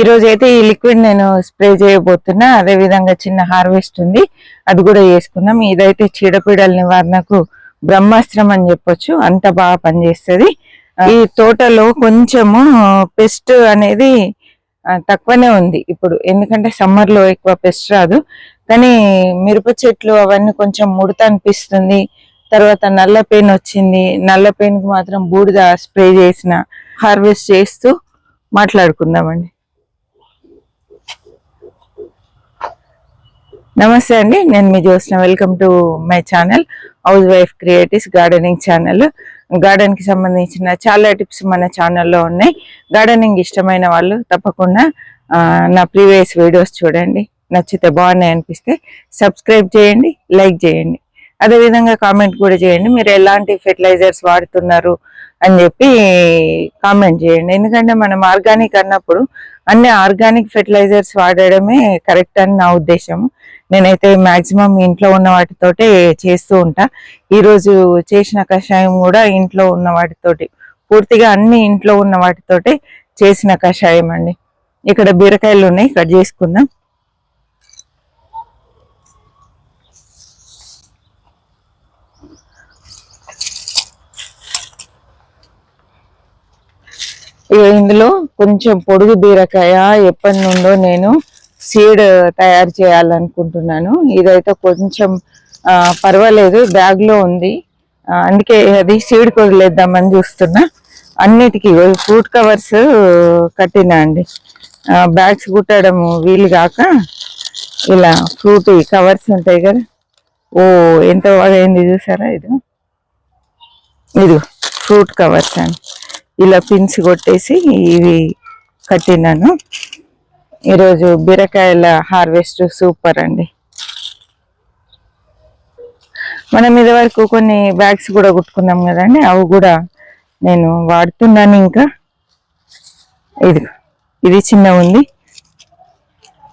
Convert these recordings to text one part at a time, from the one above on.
ఈరోజు అయితే ఈ లిక్విడ్ నేను స్ప్రే చేయబోతున్నా. అదే విధంగా చిన్న హార్వెస్ట్ ఉంది. అది కూడా వేసుకుందాం ఇదైతే చీడపీడల నివారణకు బ్రహ్మాస్త్రం అని చెప్పొచ్చు. అంత బాగా పనిచేస్తుంది. ఈ తోటలో కొంచెము పెస్ట్ అనేది తక్కువనే ఉంది ఇప్పుడు. ఎందుకంటే సమ్మర్లో ఎక్కువ పెస్ట్ రాదు. కానీ మిరప చెట్లు అవన్నీ కొంచెం ముడత అనిపిస్తుంది. తర్వాత నల్ల పెయిన్ వచ్చింది. నల్ల పెయిన్కి మాత్రం బూడిద స్ప్రే చేసిన హార్వెస్ట్ చేస్తూ మాట్లాడుకుందామండి. నమస్తే అండి నేను మీ Jyotsna. Welcome to my channel housewife creatives gardening channel గార్డెన్కి సంబంధించిన చాలా టిప్స్ మన ఛానల్లో ఉన్నాయి. గార్డెనింగ్ ఇష్టమైన వాళ్ళు తప్పకుండా నా ప్రీవియస్ వీడియోస్ చూడండి. నచ్చితే బాగున్నాయి అనిపిస్తే సబ్స్క్రైబ్ చేయండి లైక్ చేయండి. అదే విధంగా కామెంట్ కూడా చేయండి. మీరు ఎలాంటి ఫెర్టిలైజర్స్ వాడుతున్నారు అని చెప్పి కామెంట్ చేయండి. ఎందుకంటే మనం ఆర్గానిక్ అన్నప్పుడు అన్ని ఆర్గానిక్ ఫెర్టిలైజర్స్ వాడడమే కరెక్ట్ అని నా ఉద్దేశం నేనైతే మాక్సిమం ఇంట్లో ఉన్న వాటితోటే చేస్తూ ఉంటా. ఈరోజు చేసిన కషాయం కూడా ఇంట్లో ఉన్న వాటితోటి. పూర్తిగా అన్ని ఇంట్లో ఉన్న వాటితోటే చేసిన కషాయం అండి. ఇక్కడ బీరకాయలు ఉన్నాయి కట్ చేసుకుందాం. ఇక ఇందులో కొంచెం పొడుగు బీరకాయ ఎప్పటి నుండో నేను సీడ్ తయారు చేయాలనుకుంటున్నాను. ఇదైతే కొంచెం పర్వాలేదు బ్యాగ్లో ఉంది. అందుకే అది సీడ్ కొదిలేద్దామని చూస్తున్నా. అన్నిటికీ ఫ్రూట్ కవర్స్ కట్టినా అండి. బ్యాగ్స్ కుట్టడం వీలు కాక ఇలా ఫ్రూట్ కవర్స్ ఉంటాయి కదా. ఓ ఎంత బాగా అయింది చూసారా ఇది? ఇది ఫ్రూట్ కవర్స్ అండి. ఇలా పిన్స్ కొట్టేసి ఇవి కట్టినాను. ఈరోజు బీరకాయల హార్వెస్ట్ సూపర్ అండి. మనం ఇది వరకు కొన్ని బ్యాగ్స్ కూడా కుట్టుకున్నాం కదండి. అవి కూడా నేను వాడుతున్నాను ఇంకా. ఇది ఇది చిన్న ఉంది.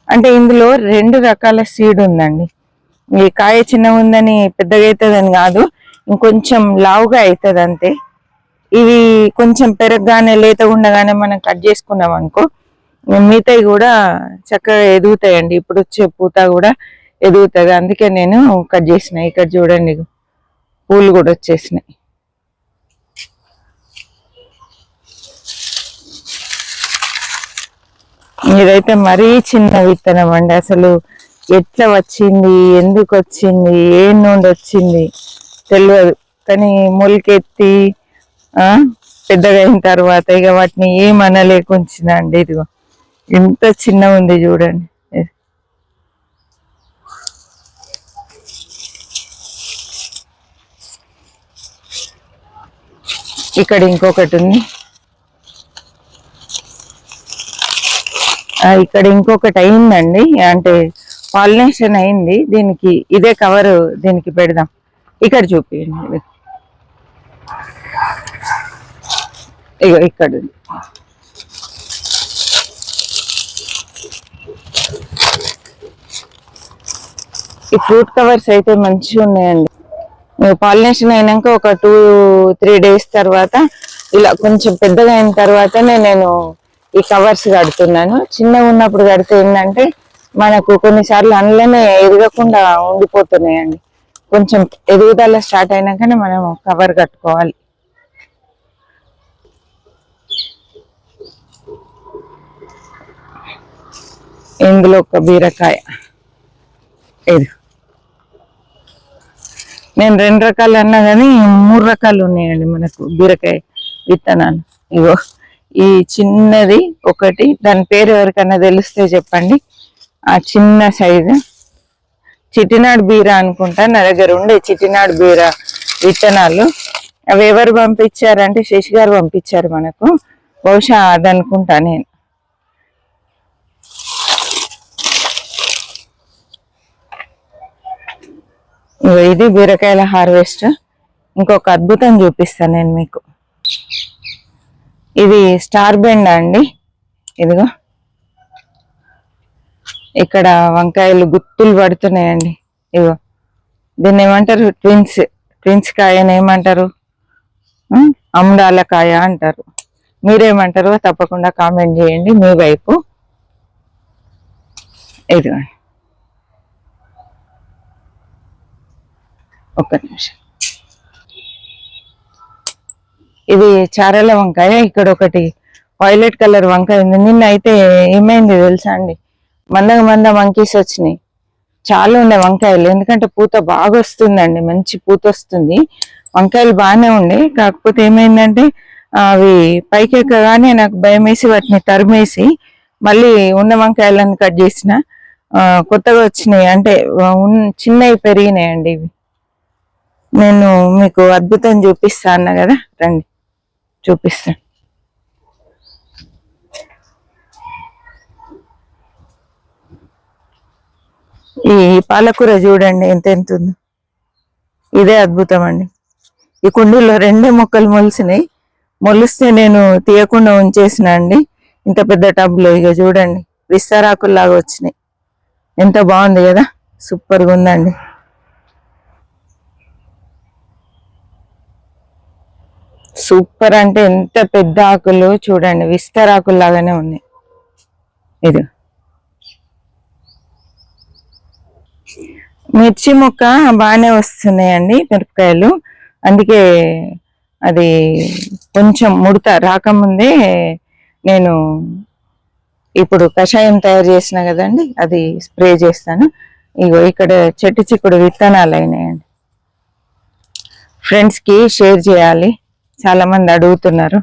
అంటే ఇందులో రెండు రకాల సీడ్ ఉందండి. ఈ కాయ చిన్న ఉందని పెద్దగా అవుతుందని కాదు ఇంకొంచెం లావుగా అవుతుంది అంతే. ఇవి కొంచెం పెరగగానే లేత ఉండగానే మనం కట్ చేసుకున్నాం అనుకో మిగతాయి కూడా చక్కగా ఎదుగుతాయండి. ఇప్పుడు వచ్చే పూత కూడా ఎదుగుతుంది. అందుకే నేను కట్ చేసిన ఇక్కడ చూడండి. పూలు కూడా వచ్చేసినాయి. ఇదైతే మరీ చిన్న విత్తనం అండి. అసలు ఎట్లా వచ్చింది? ఎందుకు వచ్చింది? ఏ నుండి వచ్చింది? తెలియదు కానీ మొలకెత్తి పెద్దగా అయిన తర్వాత ఇక వాటిని ఏం అండి. ఇదిగో. ఎంత చిన్న ఉంది చూడండి. ఇక్కడ ఇంకొకటి ఉంది. ఇక్కడ ఇంకొకటి అయిందండి. అంటే పాలినేషన్ అయింది. దీనికి ఇదే కవర్ దీనికి పెడదాం. ఇక్కడ చూపించండి ఇది. ఇగో ఇక్కడ ఈ ఫ్రూట్ కవర్స్ అయితే మంచిగా ఉన్నాయండి. పాలినేషన్ అయినాక ఒక టూ త్రీ డేస్ తర్వాత ఇలా కొంచెం పెద్దగా అయిన తర్వాతనే నేను ఈ కవర్స్ కడుతున్నాను. చిన్నగా ఉన్నప్పుడు కడితే ఏంటంటే మనకు కొన్నిసార్లు అందులోనే ఎదగకుండా ఉండిపోతున్నాయండి. కొంచెం ఎదుగుదల స్టార్ట్ అయినాకనే మనం కవర్ కట్టుకోవాలి. ఇందులో ఒక బీరకాయ. ఇది. నేను రెండు రకాలు అన్నా కానీ మూడు రకాలు ఉన్నాయండి మనకు బీరకాయ విత్తనాలు. ఇగో ఈ చిన్నది ఒకటి దాని పేరు ఎవరికైనా తెలిస్తే చెప్పండి. ఆ చిన్న సైజు. చిట్టినాడు బీర అనుకుంటా నా దగ్గర ఉండే చిట్టినాడు బీర విత్తనాలు. అవి ఎవరు పంపించారంటే శశి గారు పంపించారు మనకు. బహుశా అదనుకుంటా నేను. ఇది బీరకాయల హార్వెస్ట్. ఇంకొక అద్భుతం చూపిస్తాను నేను మీకు. ఇది స్టార్ బెండ్ అండి. ఇదిగో. ఇక్కడ వంకాయలు గుత్తులు పడుతున్నాయండి. ఇగో దీన్ని ఏమంటారు? ట్విన్స్. ట్విన్స్ కాయని ఏమంటారు? అమ్ముడాల కాయ అంటారు. మీరేమంటారో తప్పకుండా కామెంట్ చేయండి మీ వైపు. ఇదిగోండి. ఒక్క నిమిషం. ఇది చారల వంకాయ ఇక్కడ ఒకటి వైలెట్ కలర్ వంకాయ ఉంది. నిన్న అయితే ఏమైంది తెలుసా అండి? మందగ మంద మంకీస్ వచ్చినాయి. చాలా ఉండే వంకాయలు. ఎందుకంటే పూత బాగా వస్తుందండి. మంచి పూత వస్తుంది. వంకాయలు బాగానే ఉండే కాకపోతే ఏమైందంటే అవి పైకి ఎక్కగానే నాకు భయం వేసి వాటిని తరిమేసి మళ్ళీ ఉన్న వంకాయలను కట్ చేసిన కొత్తగా వచ్చినాయి. అంటే చిన్నవి పెరిగినాయండి ఇవి. నేను మీకు అద్భుతం చూపిస్తా అన్నా కదా? రండి. చూపిస్తా. ఈ పాలకూర చూడండి ఎంత ఎంత ఉందో. ఇదే అద్భుతం అండి. ఈ కుండీలో రెండే మొక్కలు మొలిసినాయి. మొలిస్తే నేను తీయకుండా ఉంచేసిన అండి. ఇంత పెద్ద టబ్లో ఇక చూడండి. విస్తారాకుల్లాగా వచ్చినాయి. ఎంత బాగుంది కదా? సూపర్గా ఉందండి. సూపర్ అంటే ఎంత పెద్ద ఆకులు చూడండి విస్తరాకులు లాగానే ఉన్నాయి ఇది. మిర్చి మొక్క బాగానే వస్తున్నాయండి మిరపకాయలు. అందుకే అది కొంచెం ముడత రాకముందే నేను ఇప్పుడు కషాయం తయారు చేసిన కదండి అది స్ప్రే చేస్తాను. ఇగో ఇక్కడ చెట్టు చిక్కుడు విత్తనాలు అయినాయండి. ఫ్రెండ్స్కి షేర్ చేయాలి. చాలా మంది అడుగుతున్నారు.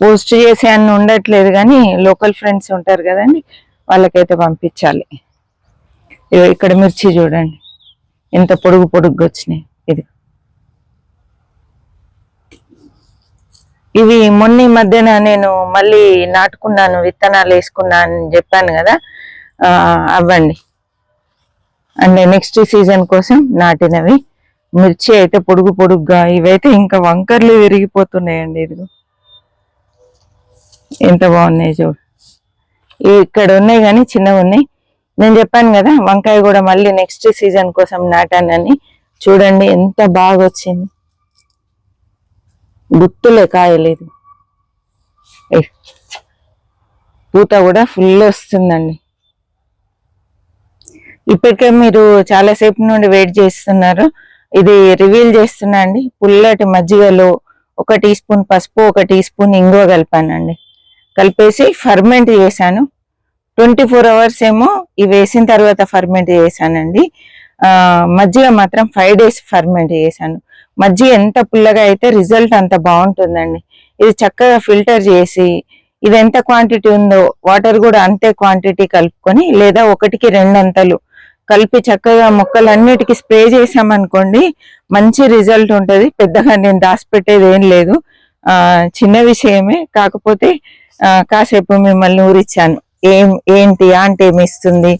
పోస్ట్ చేసే అన్ని ఉండట్లేదు కానీ లోకల్ ఫ్రెండ్స్ ఉంటారు కదండి వాళ్ళకైతే పంపించాలి. ఇక్కడ మిర్చి చూడండి. ఎంత పొడుగు పొడుగు వచ్చినాయి. ఇది. ఇవి మొన్న ఈ మధ్యన నేను మళ్ళీ నాటుకున్నాను విత్తనాలు వేసుకున్నాను అని చెప్పాను కదా అవ్వండి. అండ్ నెక్స్ట్ సీజన్ కోసం నాటినవి. మిర్చి అయితే పొడుగు పొడుగ్గా ఇవైతే ఇంకా వంకర్లు విరిగిపోతున్నాయండి ఇది ఎంత బాగున్నాయి చూడు. ఇక్కడ ఉన్నాయి కానీ చిన్నవి ఉన్నాయి. నేను చెప్పాను కదా వంకాయ కూడా మళ్ళీ నెక్స్ట్ సీజన్ కోసం నాటానని. చూడండి ఎంత బాగా వచ్చింది. గుత్తులే కాయలేదు. పూత కూడా ఫుల్ వస్తుందండి. ఇప్పటికే మీరు చాలాసేపు నుండి వెయిట్ చేస్తున్నారు. ఇది రివీల్ చేస్తున్నా అండి. పుల్లటి మజ్జిగలో ఒక టీ స్పూన్ పసుపు ఒక టీ స్పూన్ ఇంగువ కలిపానండి. కలిపేసి ఫర్మెంట్ చేశాను. ట్వంటీ ఫోర్ అవర్స్ ఏమో ఇవి వేసిన తర్వాత ఫర్మెంట్ చేశానండి. మజ్జిగ మాత్రం ఫైవ్ డేస్ ఫర్మెంట్ చేశాను. మజ్జిగ ఎంత పుల్లగా అయితే రిజల్ట్ అంత బాగుంటుందండి. ఇది చక్కగా ఫిల్టర్ చేసి ఇది ఎంత క్వాంటిటీ ఉందో వాటర్ కూడా అంతే క్వాంటిటీ కలుపుకొని లేదా ఒకటికి రెండంతలు కలిపి చక్కగా మొక్కలన్నిటికీ స్ప్రే చేసామనుకోండి మంచి రిజల్ట్ ఉంటుంది. పెద్దగా నేను దాచిపెట్టేది ఏం లేదు. చిన్న విషయమే. కాకపోతే కాసేపు మిమ్మల్ని ఊరిచ్చాను. ఏం ఏంటి ఆంటీ ఏమి ఇస్తుంది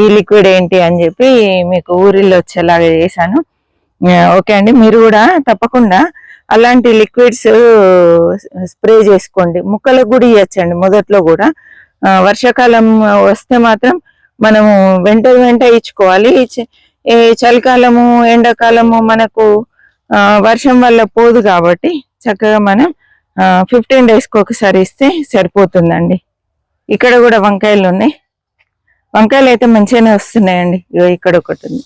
ఈ లిక్విడ్ ఏంటి అని చెప్పి మీకు ఊరిలో వచ్చేలాగా చేశాను. ఓకే అండి. మీరు కూడా తప్పకుండా అలాంటి లిక్విడ్స్ స్ప్రే చేసుకోండి. ముక్కలకు కూడా ఇవ్వచ్చండి మొదట్లో కూడా. వర్షాకాలం వస్తే మాత్రం మనము వెంట వెంట ఇచ్చుకోవాలి. ఈ చలికాలము ఎండాకాలము మనకు వర్షం వల్ల పోదు కాబట్టి చక్కగా మనం ఫిఫ్టీన్ డేస్కి ఒకసారి ఇస్తే సరిపోతుందండి. ఇక్కడ కూడా వంకాయలు ఉన్నాయి. వంకాయలు అయితే మంచిగానే వస్తున్నాయండి. ఇగో ఇక్కడ ఒకటి ఉంది.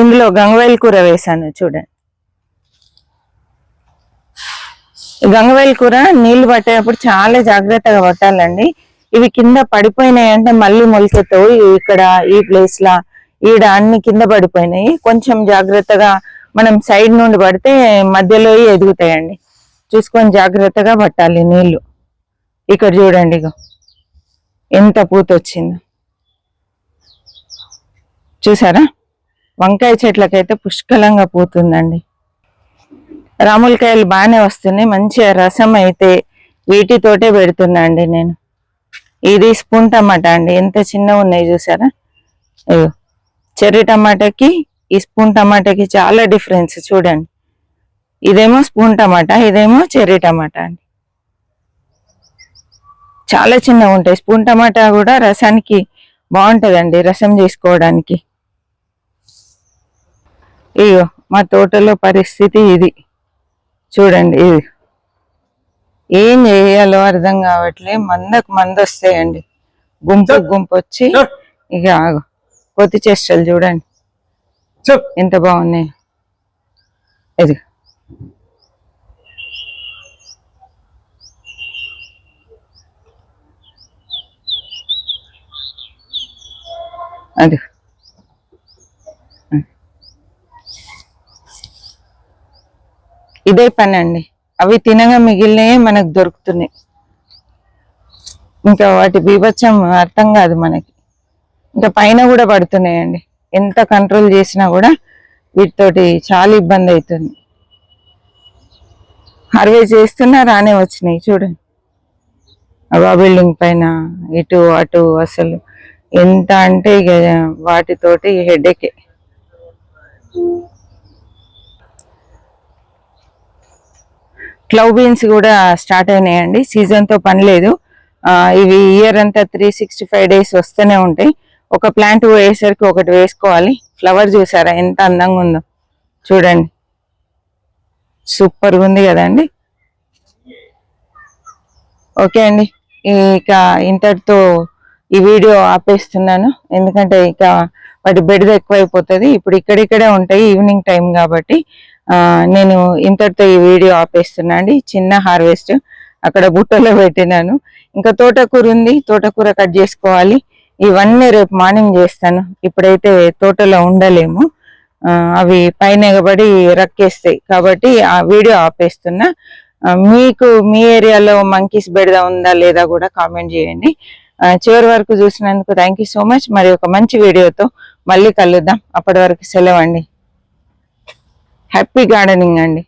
ఇందులో గంగవేల్ కూర వేసాను చూడండి. ఈ గంగవేల్ కూర నీళ్ళు పట్టేటప్పుడు చాలా జాగ్రత్తగా పట్టాలండి. ఇవి కింద పడిపోయినాయి అంటే మళ్ళీ మొలకెత్తవు. ఇక్కడ ఈ ప్లేస్ లా ఈడ అన్ని కింద పడిపోయినాయి. కొంచెం జాగ్రత్తగా మనం సైడ్ నుండి పడితే మధ్యలో ఎదుగుతాయండి. చూసుకొని జాగ్రత్తగా పట్టాలి నీళ్ళు. ఇక్కడ చూడండి ఇగో ఎంత పూత వచ్చిందో. చూసారా? వంకాయ చెట్లకైతే పుష్కలంగా పూతుందండి. రాములకాయలు బాగానే వస్తున్నాయి. మంచిగా రసం అయితే వీటితోటే పెడుతున్నా అండి నేను. ఇది స్పూన్ టమాటా అండి. ఎంత చిన్నగా ఉన్నాయి చూసారా? అయ్యో చెర్రీ టమాటాకి ఈ స్పూన్ టమాటాకి చాలా డిఫరెన్స్ చూడండి. ఇదేమో స్పూన్ టమాటా ఇదేమో చెర్రీ టమాటా అండి. చాలా చిన్నగా ఉంటాయి. స్పూన్ టమాటా కూడా రసానికి బాగుంటుందండి రసం చేసుకోవడానికి. ఇగో మా తోటలో పరిస్థితి ఇది. చూడండి ఇది. ఏం చేయాలో అర్థం కావట్లే. మందకు మంద వస్తాయండి. గుంపు గుంపు వచ్చి ఇక. కోతి చేష్టలు చూడండి. ఎంత బాగున్నాయి. ఇది. అది. ఇదే పని అండి అవి తినగా మిగిలినవి మనకు దొరుకుతున్నాయి. ఇంకా వాటి బీభత్సం అర్థం కాదు మనకి. ఇంకా పైన కూడా పడుతున్నాయండి. ఎంత కంట్రోల్ చేసినా కూడా వీటితోటి చాలా ఇబ్బంది అవుతుంది. హార్వే చేస్తున్నా రానే వచ్చినాయి చూడండి. అవి ఆ బిల్డింగ్ పైన ఇటు అటు అసలు ఎంత అంటే ఇక వాటితోటి హెడేకే క్లౌ బీన్స్ కూడా స్టార్ట్ అయినాయండి. సీజన్తో పని లేదు. ఇవి ఇయర్ అంతా త్రీ సిక్స్టీ ఫైవ్ డేస్ వస్తూనే ఉంటాయి. ఒక ప్లాంట్ వేసేసరికి ఒకటి వేసుకోవాలి. ఫ్లవర్ చూసారా ఎంత అందంగా ఉందో. చూడండి. సూపర్గా ఉంది కదండి. ఓకే అండి. ఇక ఇంతటితో ఈ వీడియో ఆపేస్తున్నాను. ఎందుకంటే ఇక వాటి బెడద ఎక్కువైపోతుంది. ఇప్పుడు ఇక్కడిక్కడే ఉంటాయి. ఈవినింగ్ టైం కాబట్టి. నేను ఇంతటితో ఈ వీడియో ఆపేస్తున్నా అండి. చిన్న హార్వెస్ట్ అక్కడ బుట్టలో పెట్టినాను. ఇంకా తోటకూర ఉంది తోటకూర కట్ చేసుకోవాలి. ఇవన్నీ రేపు మార్నింగ్ చేస్తాను. ఇప్పుడైతే తోటలో ఉండలేము. అవి పైన ఎగబడి రక్కేస్తాయి. కాబట్టి ఆ వీడియో ఆపేస్తున్నా. మీకు మీ ఏరియాలో మంకీస్ బెడద ఉందా లేదా కూడా కామెంట్ చేయండి. చివరి వరకు చూసినందుకు థ్యాంక్ యూ సో మచ్. మరి ఒక మంచి వీడియోతో మళ్ళీ కలుద్దాం. అప్పటి వరకు సెలవు అండి. హ్యాపీ గార్డెనింగ్ అండి.